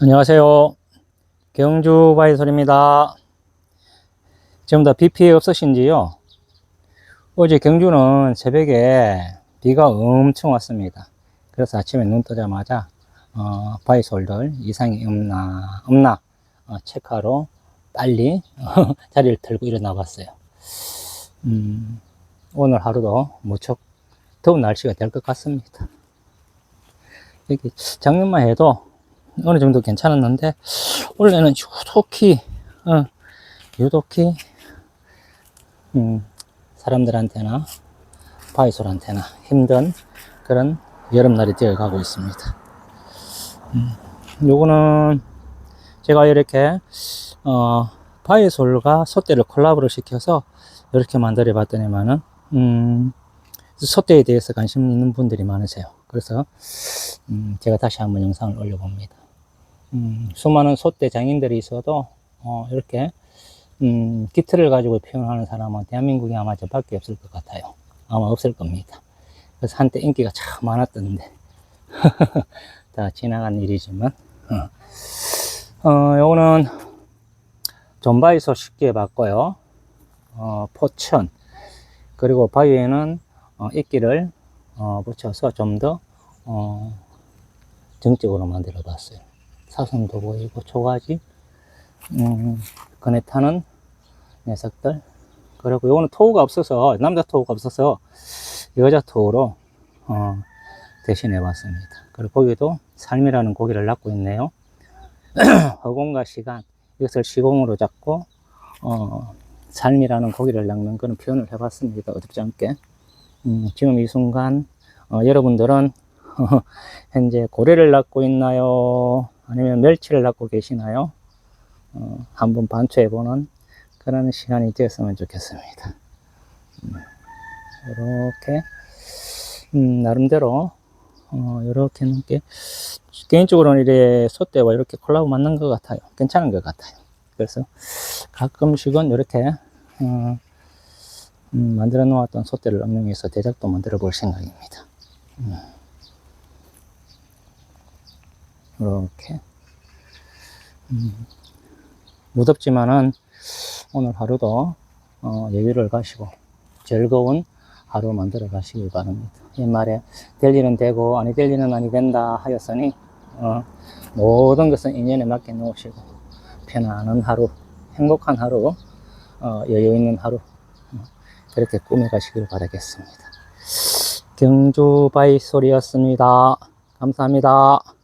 안녕하세요. 경주 바이솔입니다. 지금 다 비 피해 없으신지요? 어제 경주는 새벽에 비가 엄청 왔습니다. 그래서 아침에 눈 뜨자마자 어, 바이솔들 이상이 없나 없나 어, 체크하러 빨리 자리를 털고 일어나 봤어요. 음, 오늘 하루도 무척 더운 날씨가 될 것 같습니다. 작년만 해도 어느 정도 괜찮았는데 원래는 유독히 어, 유독히 음, 사람들한테나 바이솔한테나 힘든 그런 여름날이 되어가고 있습니다. 음, 요거는 제가 이렇게 어, 바이솔과 소떼를 콜라보를 시켜서 이렇게 만들어 봤더니만은 음, 소떼에 대해서 관심 있는 분들이 많으세요. 그래서 음, 제가 다시 한번 영상을 올려봅니다. 음, 수많은 소떼 장인들이 있어도 어, 이렇게 음, 기틀을 가지고 표현하는 사람은 대한민국에 아마 저밖에 없을 것 같아요. 아마 없을 겁니다. 그래서 한때 인기가 참 많았던데 다 지나간 일이지만 어, 어 요거는 전바이소 쉽게 봤고요. 어, 포천 그리고 바위에는 어, 이끼를 어, 붙여서 좀더 어, 정적으로 만들어 봤어요. 사슴도 보이고 초가지 음, 그네 타는 녀석들. 그리고 요거는 토우가 없어서 남자 토우가 없어서 여자 토우로 어, 대신해 봤습니다. 그리고 거기도 삶이라는 고기를 낳고 있네요. 허공과 시간 이것을 시공으로 잡고 어, 삶이라는 고기를 낳는 그런 표현을 해봤습니다. 어둡지 않게. 음, 지금 이 순간 어, 여러분들은 현재 고래를 낳고 있나요 아니면 멸치를 낳고 계시나요? 어, 한번 반추해보는 그런 시간이 되었으면 좋겠습니다. 음, 이렇게 음, 나름대로 어, 이렇게 넘게 개인적으로는 이래 소떼와 이렇게 콜라보 맞는 것 같아요. 괜찮은 것 같아요. 그래서 가끔씩은 이렇게 어, 음, 만들어 놓았던 소떼를 응용해서 대작도 만들어 볼 생각입니다. 음. 이렇게 음, 무덥지만은 오늘 하루도 어, 여유를 가시고 즐거운 하루 만들어 가시길 바랍니다. 옛말에 될 일은 되고 아니 될 일은 아니 된다 하였으니 어, 모든 것은 인연에 맡겨 놓으시고 편안한 하루, 행복한 하루, 어, 여유 있는 하루 어, 그렇게 꾸며 가시길 바라겠습니다. 경주 바이솔이었습니다. 감사합니다.